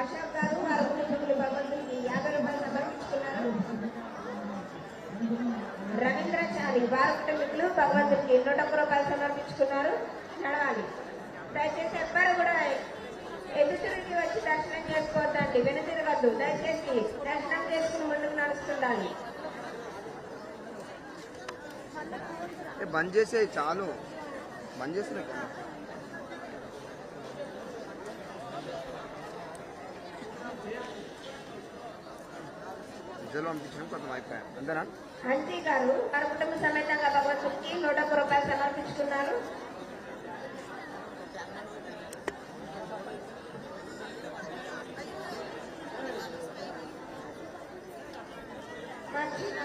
అశోక్ గారు వారి కుటుంబీకులు భగవంతుడికి యాభై రూపాయలు సమర్పించుకున్నారు. రవీంద్రచారి వారి కుటుంబీకులు భగవంతుడికి నూట ఒక్క రూపాయలు సమర్పించుకున్నారు. నడవాలి. దయచేసి ఎవ్వరు కూడా ఎదుటికి వచ్చి దర్శనం చేసుకోవద్దండి. వెనుతిరగద్దు దయచేసి దర్శనం చేసుకుని ముందుకు నడుస్తుండాలి. బంద్ చేసే చాలు. బంద్ చేసిన కదా విజువల్ పంపించడం కొంచెం అయిపోయాయి అంతేనా అంతే గారు వారి కుటుంబ సమేతంగా భగవంతుడికి నూట ఒక్క రూపాయలు సమర్పించుకున్నారు. మంచిగా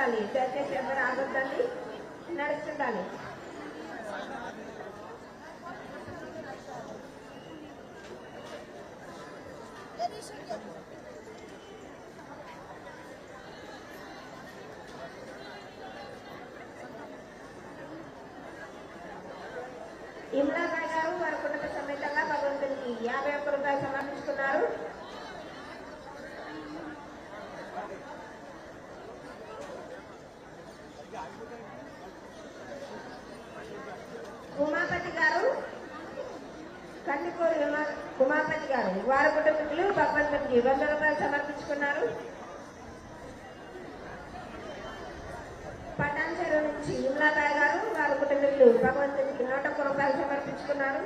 ఉండాలి. దయచేసి ఎవరు ఆగొద్దండి? నడుస్తుండాలి. ఇమ్రాన్ గారు వారి కుటుంబ సమేతంగా భగవంతునికి యాభై ఒక్క రూపాయలు సమర్పించుకున్నారు ఉమాపతి గారు కందికూరు ఉమా- ఉమాపతి గారు. వారి కుటుంబీకులు భగవంతునికి వంద రూపాయలు సమర్పించుకున్నారు. పటాన్చెరు నుంచి ఇమ్లాబాయ్ గారు వారి కుటుంబీకులు భగవంతునికి నూట ఒక్క రూపాయలు సమర్పించుకున్నారు.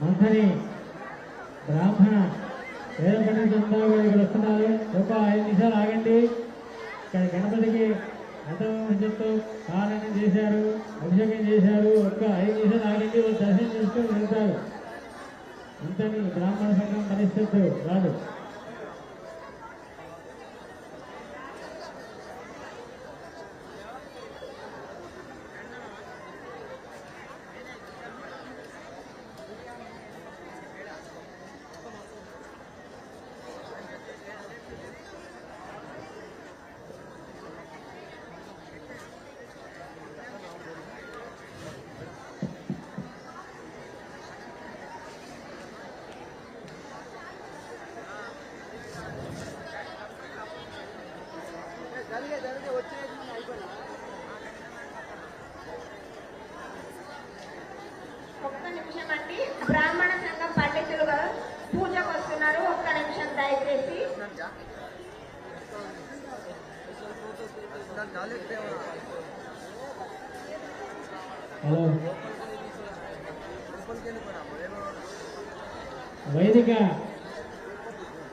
మంథని బ్రాహ్మణ వేద పండితులంతా కూడా వస్తున్నారు. ఒక ఐదు నిమిషాలు ఆగండి. ఇక్కడ గణపతికి చెప్తూ పాలన చేశారు అభిషేకం చేశారు ఒక్క ఐదు నిమిషాలు ఆగింది వాళ్ళు దర్శనం చేసుకొని వెళ్తారు. ఇంతని బ్రాహ్మణ సంఘం పరిస్థితులు రాదు ఒక్క నిమిషం అండి బ్రాహ్మణ సంఘం పండితులు గారు పూజకు వస్తున్నారు ఒక్క నిమిషం దయచేసి హలో వైదిక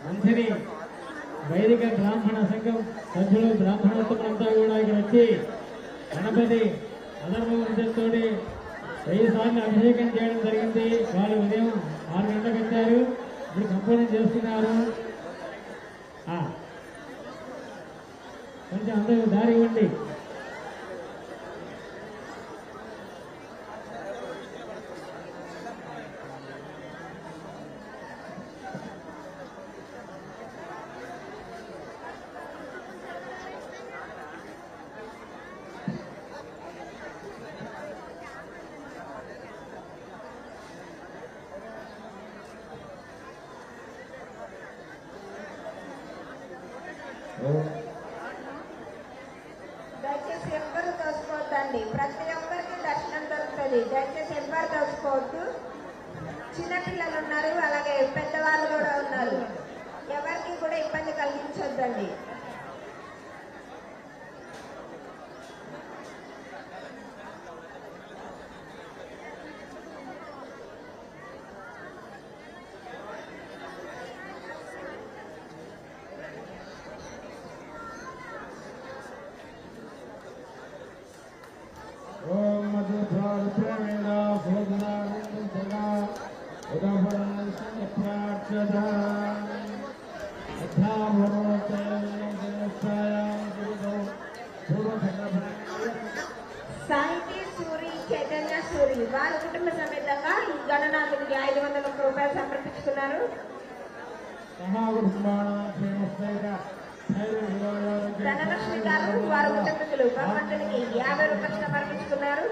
మంథని వైదిక బ్రాహ్మణ సంఘం సభ్యులు బ్రాహ్మణోత్తమంతా కూడా ఇక్కడ వచ్చి గణపతి అధర్మవంశంతో వెయ్యి సార్లు అభిషేకం చేయడం జరిగింది. వాళ్ళు ఉదయం ఆరు గంటలకు వచ్చారు. ఇప్పుడు కంప్లైంట్ చేస్తున్నారు. પંચાણું ધારી મંડી వస్తుంది దయచేసి ఎవరు తోసుకోవద్దు చిన్నపిల్లలు ఉన్నారు అలాగే పెద్దవాళ్ళు కూడా ఉన్నారు. ఎవరికి కూడా ఇబ్బంది కలిగించొద్దండి సాహితీ సూరి చైతన్య సూరి వారి కుటుంబ సమేతంగా ఈ గణనాథుడికి ఐదు వందల ఒక్క రూపాయలు సమర్పించుకున్నారు ధనలక్ష్మి గారు వారు కుటుంబీకులు భగవంతునికి యాభై రూపాయలు సమర్పించుకున్నారు.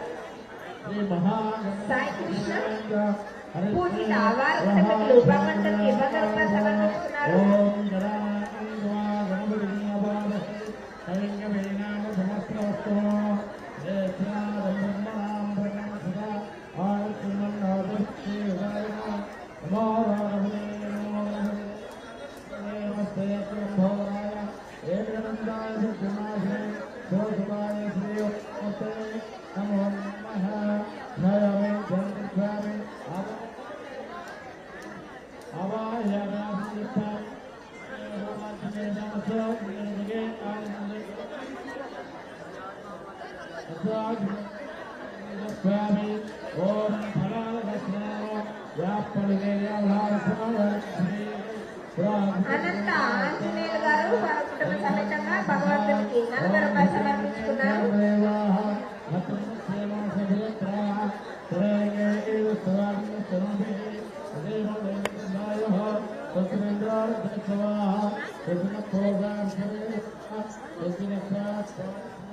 సాయి కృష్ణ పూజిత వారు కుటుంబీకులు భగవంతునికి వంద రూపాయలు సమర్పించుకున్నారు స్వామి ఓం అనంత ఆంజనేయులు గారు వారి కుటుంబ సమేతంగా భగవంతునికి నలభై రూపాయలు సమర్పించుకున్నారు ఓం శాంతి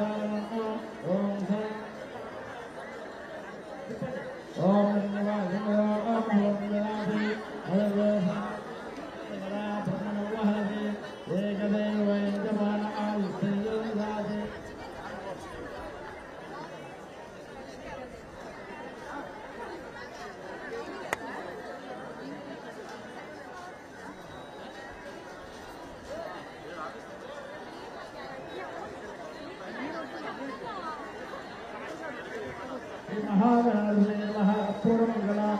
Amen. महागणाधिपे नमः पूर्वमङ्गला